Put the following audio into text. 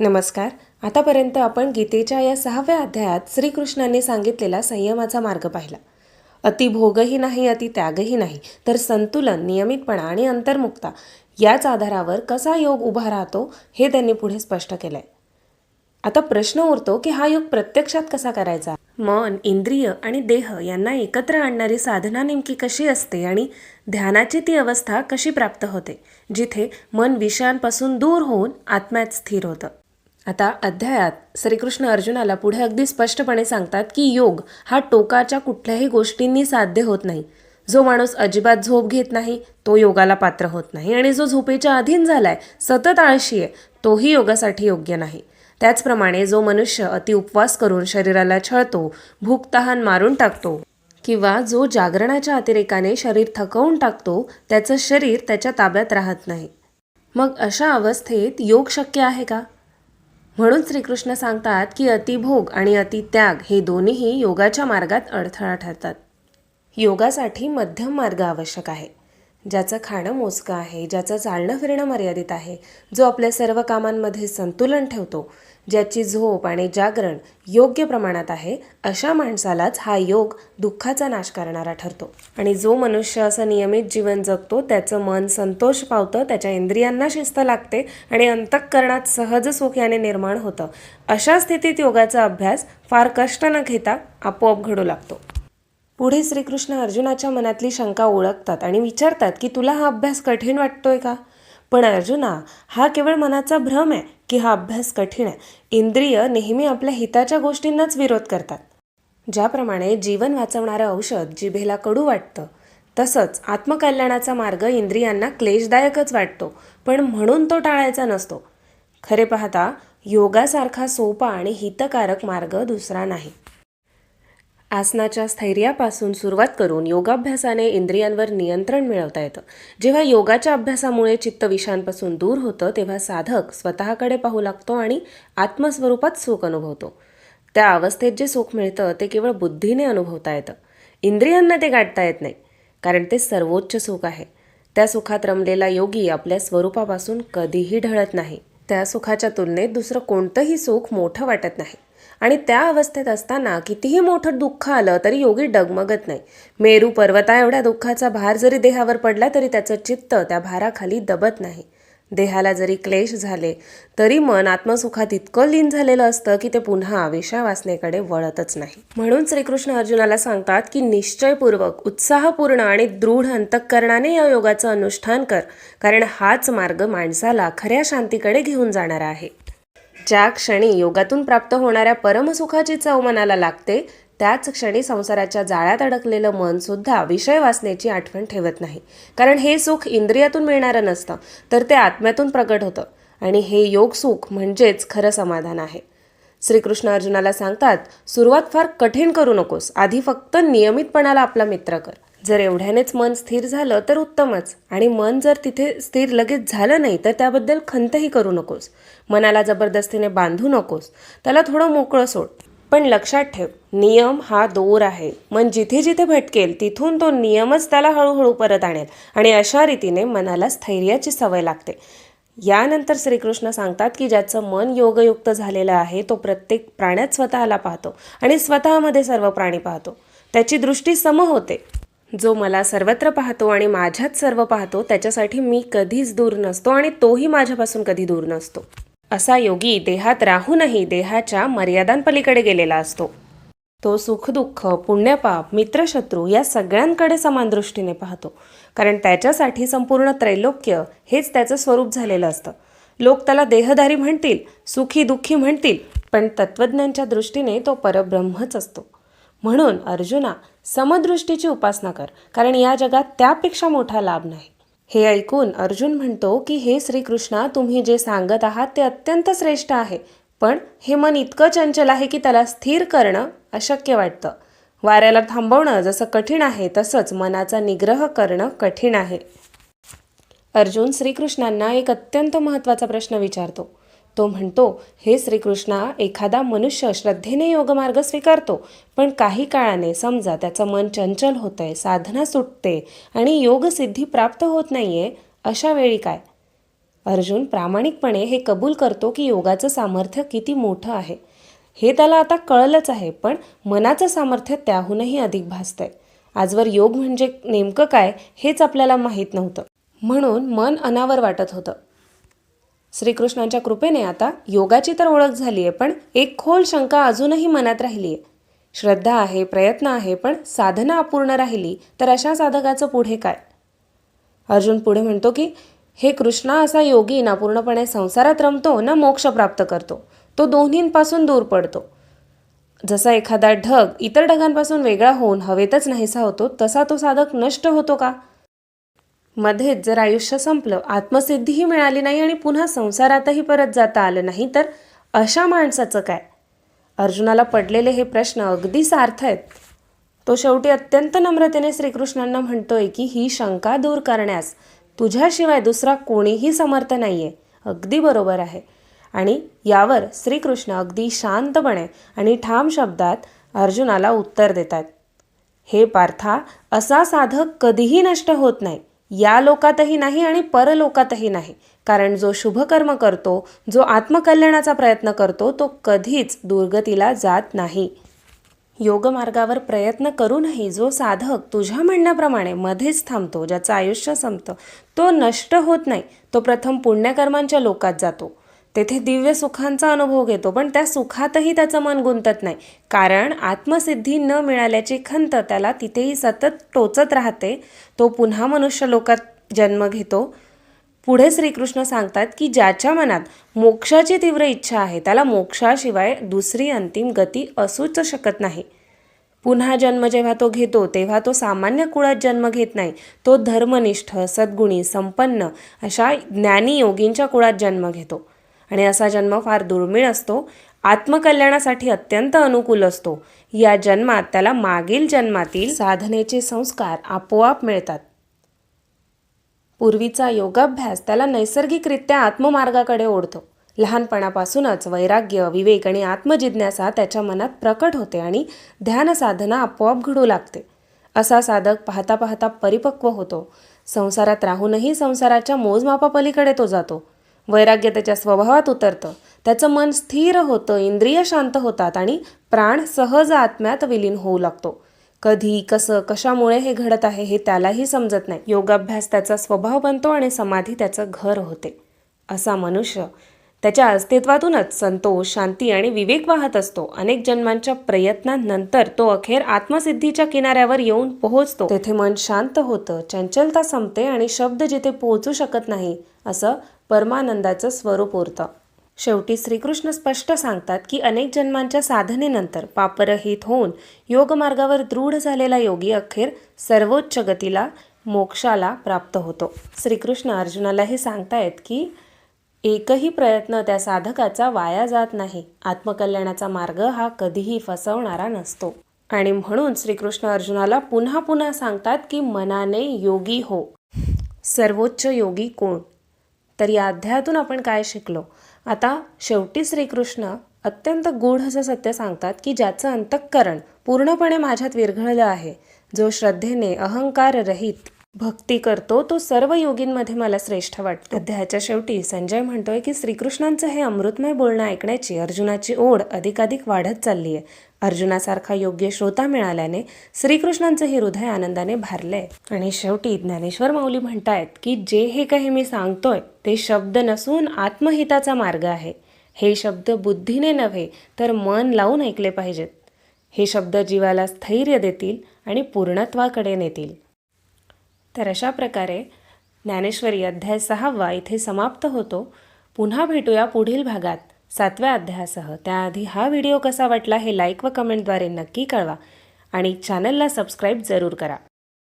नमस्कार. आतापर्यंत आपण गीतेच्या या सहाव्या अध्यायात श्रीकृष्णांनी सांगितलेला संयमाचा मार्ग पाहिला. अतिभोगही नाही अति त्यागही नाही तर संतुलन नियमितपणा आणि अंतर्मुक्ता याच आधारावर कसा योग उभा राहतो हे त्यांनी पुढे स्पष्ट केलंय. आता प्रश्न उरतो की हा योग प्रत्यक्षात कसा करायचा? मन इंद्रिय आणि देह यांना एकत्र आणणारी साधना नेमकी कशी असते आणि ध्यानाची ती अवस्था कशी प्राप्त होते जिथे मन विषयांपासून दूर होऊन आत्म्यात स्थिर होतं? आता अध्यायात श्रीकृष्ण अर्जुनाला पुढे अगदी स्पष्टपणे सांगतात की योग हा टोकाच्या कुठल्याही गोष्टींनी साध्य होत नाही. जो माणूस अजिबात झोप घेत नाही तो योगाला पात्र होत नाही आणि जो झोपेच्या अधीन झालाय सतत आळशी आहे तोही योगासाठी योग्य नाही. त्याचप्रमाणे जो मनुष्य अति उपवास करून शरीराला छळतो भूकतहान मारून टाकतो किंवा जो जागरणाच्या अतिरेकाने शरीर थकवून टाकतो त्याचं शरीर त्याच्या ताब्यात राहत नाही. मग अशा अवस्थेत योग शक्य आहे का? म्हणून श्रीकृष्ण सांगतात की अतिभोग आणि अतित्याग हे दोन्हीही योगाच्या मार्गात अडथळा ठरतात. योगासाठी मध्यम मार्ग आवश्यक आहे. ज्याचं खाणं मोजकं आहे ज्याचं चालणं फिरणं मर्यादित आहे जो आपल्या सर्व कामांमध्ये संतुलन ठेवतो ज्याची झोप आणि जागरण योग्य प्रमाणात आहे अशा माणसालाच हा योग दुःखाचा नाश करणारा ठरतो. आणि जो मनुष्य असं नियमित जीवन जगतो त्याचं मन संतोष पावतं त्याच्या इंद्रियांना शिस्त लागते आणि अंतःकरणात सहज सुख याने निर्माण होतं. अशा स्थितीत योगाचा अभ्यास फार कष्ट न घेता आपोआप घडू लागतो. पुढे श्रीकृष्ण अर्जुनाच्या मनातली शंका ओळखतात आणि विचारतात की तुला हा अभ्यास कठीण वाटतोय का? पण अर्जुना हा केवळ मनाचा भ्रम आहे की हा अभ्यास कठीण आहे. इंद्रिय नेहमी आपल्या हिताच्या गोष्टींनाच विरोध करतात. ज्याप्रमाणे जीवन वाचवणारं औषध जिभेला कडू वाटतं तसंच आत्मकल्याणाचा मार्ग इंद्रियांना क्लेशदायकच वाटतो पण म्हणून तो टाळायचा नसतो. खरे पाहता योगासारखा सोपा आणि हितकारक मार्ग दुसरा नाही. आसनाच्या स्थैर्यापासून सुरुवात करून योगाभ्यासाने इंद्रियांवर नियंत्रण मिळवता येतं. जेव्हा योगाच्या अभ्यासामुळे चित्त विषयांपासून दूर होतं तेव्हा साधक स्वतःकडे पाहू लागतो आणि आत्मस्वरूपात सुख अनुभवतो. त्या अवस्थेत जे सुख मिळतं ते केवळ बुद्धीने अनुभवता येतं. इंद्रियांना ते गाठता येत नाही कारण ते सर्वोच्च सुख आहे. त्या सुखात रमलेला योगी आपल्या स्वरूपापासून कधीही ढळत नाही. त्या सुखाच्या तुलनेत दुसरं कोणतंही सुख मोठं वाटत नाही. आणि त्या अवस्थेत असताना कितीही मोठं दुःख आलं तरी योगी डगमगत नाही. मेरू पर्वता एवढ्या दुःखाचा भार जरी देहावर पडला तरी त्याचं चित्त त्या भाराखाली दबत नाही. देहाला जरी क्लेश झाले तरी मन आत्मसुखात इतकं लीन झालेलं असतं की ते पुन्हा विषयावासनेकडे वळतच नाही. म्हणून श्रीकृष्ण अर्जुनाला सांगतात की निश्चयपूर्वक उत्साहपूर्ण आणि दृढ अंतःकरणाने या योगाचं अनुष्ठान कर कारण हाच मार्ग माणसाला खऱ्या शांतीकडे घेऊन जाणारा आहे. ज्या क्षणी योगातून प्राप्त होणाऱ्या परमसुखाची चव मनाला लागते त्याच क्षणी संसाराच्या जाळ्यात अडकलेलं मन सुद्धा विषय वाचण्याची आठवण ठेवत नाही. कारण हे सुख इंद्रियातून मिळणारं नसतं तर ते आत्म्यातून प्रकट होतं. आणि हे योग सुख म्हणजेच खरं समाधान आहे. श्रीकृष्ण अर्जुनाला सांगतात सुरुवात फार कठीण करू नकोस. आधी फक्त नियमितपणाला आपला मित्र कर. जर एवढ्यानेच मन स्थिर झालं तर उत्तमच. आणि मन जर तिथे स्थिर लगेच झालं नाही तर त्याबद्दल खंतही करू नकोस. मनाला जबरदस्तीने बांधू नकोस. त्याला थोडं मोकळं सोड. पण लक्षात ठेव नियम हा दोर आहे. मन जिथे जिथे भटकेल तिथून तो नियमच त्याला हळूहळू परत आणेल. आणि अशा रीतीने मनाला स्थैर्याची सवय लागते. यानंतर श्रीकृष्ण सांगतात की ज्याचं मन योगयुक्त झालेलं आहे तो प्रत्येक प्राण्यात स्वतःला पाहतो. आणि स्वतःमध्ये सर्व प्राणी पाहतो. त्याची दृष्टी सम होते. जो मला सर्वत्र पाहतो आणि माझ्यात सर्व पाहतो त्याच्यासाठी मी कधीच दूर नसतो आणि तोही माझ्यापासून कधी दूर नसतो. असा योगी देहात राहूनही देहाच्या मर्यादांपलीकडे गेलेला असतो. तो सुखदुःख पुण्यपाप मित्रशत्रू या सगळ्यांकडे समान दृष्टीने पाहतो. कारण त्याच्यासाठी संपूर्ण त्रैलोक्य हेच त्याचं स्वरूप झालेलं असतं. लोक त्याला देहधारी म्हणतील सुखी दुःखी म्हणतील पण तत्त्वज्ञांच्या दृष्टीने तो परब्रह्मच असतो. म्हणून अर्जुना समदृष्टीची उपासना कर कारण या जगात त्यापेक्षा मोठा लाभ नाही. हे ऐकून अर्जुन म्हणतो की हे श्रीकृष्णा तुम्ही जे सांगत आहात ते अत्यंत श्रेष्ठ आहे पण हे मन इतकं चंचल आहे की त्याला स्थिर करणं अशक्य वाटतं. वाऱ्याला थांबवणं जसं कठीण आहे तसंच मनाचा निग्रह करणं कठीण आहे. अर्जुन श्रीकृष्णांना एक अत्यंत महत्त्वाचा प्रश्न विचारतो. तो म्हणतो हे श्रीकृष्णा एखादा मनुष्य श्रद्धेने योगमार्ग स्वीकारतो पण काही काळाने समजा त्याचं मन चंचल होतंय साधना सुटते आणि योगसिद्धी प्राप्त होत नाहीये अशा वेळी काय? अर्जुन प्रामाणिकपणे हे कबूल करतो की योगाचं सामर्थ्य किती मोठं आहे. हे त्याला आता कळलंच आहे पण मनाचं सामर्थ्य त्याहूनही अधिक भासतंय. आजवर योग म्हणजे नेमकं काय हेच आपल्याला माहीत नव्हतं. म्हणून मन अनावर वाटत होतं. श्रीकृष्णांच्या कृपेने आता योगाची तर ओळख झाली आहे पण एक खोल शंका अजूनही मनात राहिली आहे श्रद्धा आहे प्रयत्न आहे पण साधना अपूर्ण राहिली तर अशा साधकाचं पुढे काय? अर्जुन पुढे म्हणतो की हे कृष्णा असा योगी ना पूर्णपणे संसारात रमतो ना मोक्ष प्राप्त करतो. तो दोन्हींपासून दूर पडतो. जसा एखादा ढग इतर ढगांपासून वेगळा होऊन हवेतच नाहीसा होतो तसा तो साधक नष्ट होतो का? मध्येच जर आयुष्य संपलं आत्मसिद्धीही मिळाली नाही आणि पुन्हा संसारातही परत जाता आलं नाही तर अशा माणसाचं काय? अर्जुनाला पडलेले हे प्रश्न अगदी सार्थ आहेत. तो शेवटी अत्यंत नम्रतेने श्रीकृष्णांना म्हणतोय की ही शंका दूर करण्यास तुझ्याशिवाय दुसरा कोणीही समर्थ नाही आहे अगदी बरोबर आहे. आणि यावर श्रीकृष्ण अगदी शांतपणे आणि ठाम शब्दात अर्जुनाला उत्तर देतात. हे पार्था असा साधक कधीही नष्ट होत नाही. या लोकातही नाही आणि परलोकातही नाही. कारण जो शुभकर्म करतो जो आत्मकल्याणाचा प्रयत्न करतो तो कधीच दुर्गतीला जात नाही. योगमार्गावर प्रयत्न करूनही जो साधक तुझ्या म्हणण्याप्रमाणे मध्येच थांबतो ज्याचं आयुष्य संपतं तो नष्ट होत नाही. तो प्रथम पुण्यकर्मांच्या लोकात जातो. तेथे दिव्य सुखांचा अनुभव घेतो पण त्या सुखातही त्याचं मन गुंतत नाही. कारण आत्मसिद्धी न मिळाल्याची खंत त्याला तिथेही सतत टोचत राहते. तो पुन्हा मनुष्य लोकात जन्म घेतो. पुढे श्रीकृष्ण सांगतात की ज्याच्या मनात मोक्षाची तीव्र इच्छा आहे त्याला मोक्षाशिवाय दुसरी अंतिम गती असूच शकत नाही. पुन्हा जन्म जेव्हा तो घेतो तेव्हा तो सामान्य कुळात जन्म घेत नाही. तो धर्मनिष्ठ सद्गुणी संपन्न अशा ज्ञानी योगींच्या कुळात जन्म घेतो. आणि असा जन्म फार दुर्मिळ असतो. आत्मकल्याणासाठी अत्यंत अनुकूल असतो. या जन्मात त्याला मागील जन्मातील साधनेचे संस्कार आपोआप मिळतात. पूर्वीचा योगाभ्यास त्याला नैसर्गिकरित्या आत्ममार्गाकडे ओढतो. लहानपणापासूनच वैराग्य विवेक आणि आत्मजिज्ञासा त्याच्या मनात प्रकट होते आणि ध्यानसाधना आपोआप घडू लागते. असा साधक पाहता पाहता परिपक्व होतो. संसारात राहूनही संसाराच्या मोजमापापलीकडे तो जातो. वैराग्य त्याच्या स्वभावात उतरतं. त्याचं मन स्थिर होतं इंद्रिय शांत होतात आणि प्राण सहज आत्म्यात विलीन होऊ लागतो. कधी कसं कशामुळे हे घडत आहे हे त्यालाही समजत नाही. योगाभ्यास त्याचा स्वभाव बनतो आणि समाधी त्याचं घर होते. असा मनुष्य त्याच्या अस्तित्वातूनच संतोष शांती आणि विवेक वाहत असतो. अनेक जन्मांच्या प्रयत्नांनंतर तो अखेर आत्मसिद्धीच्या किनाऱ्यावर येऊन पोहोचतो. तेथे मन शांत होतं चंचलता संपते आणि शब्द जिथे पोहोचू शकत नाही असं परमानंदाचं स्वरूप उरतं. शेवटी श्रीकृष्ण स्पष्ट सांगतात की अनेक जन्मांच्या साधनेनंतर पापरहित होऊन योगमार्गावर दृढ झालेला योगी अखेर सर्वोच्च गतीला मोक्षाला प्राप्त होतो. श्रीकृष्ण अर्जुनाला हे सांगतायत की एकही प्रयत्न त्या साधकाचा वाया जात नाही. आत्मकल्याणाचा मार्ग हा कधीही फसवणारा नसतो. आणि म्हणून श्रीकृष्ण अर्जुनाला पुन्हा पुन्हा सांगतात की मनाने योगी हो. सर्वोच्च योगी कोण? तर या अध्यायातून आपण काय शिकलो? आता शेवटी श्रीकृष्ण अत्यंत गूढ असं सत्य सांगतात की ज्याचं अंतःकरण पूर्णपणे माझ्यात विरघळलं आहे जो श्रद्धेने अहंकार रहित भक्ती करतो तो सर्व योगींमध्ये मला श्रेष्ठ वाटतो. अध्यायाच्या शेवटी संजय म्हणतोय की श्रीकृष्णांचं हे अमृतमय बोलणं ऐकण्याची अर्जुनाची ओढ अधिकाधिक वाढत चालली आहे अर्जुनासारखा योग्य श्रोता मिळाल्याने श्रीकृष्णांचं हे हृदय आनंदाने भारलंय. आणि शेवटी ज्ञानेश्वर माऊली म्हणतायत की जे हे काही मी सांगतोय ते शब्द नसून आत्महिताचा मार्ग आहे. हे शब्द बुद्धीने नव्हे तर मन लावून ऐकले पाहिजेत. हे शब्द जीवाला स्थैर्य देतील आणि पूर्णत्वाकडे नेतील. तर अशा प्रकारे ज्ञानेश्वरी अध्याय सहावा इथे समाप्त होतो. पुन्हा भेटूया पुढील भागात सातव्या अध्यायासह. त्याआधी हा व्हिडिओ कसा वाटला हे लाईक व कमेंटद्वारे नक्की कळवा आणि चॅनलला सबस्क्राईब जरूर करा.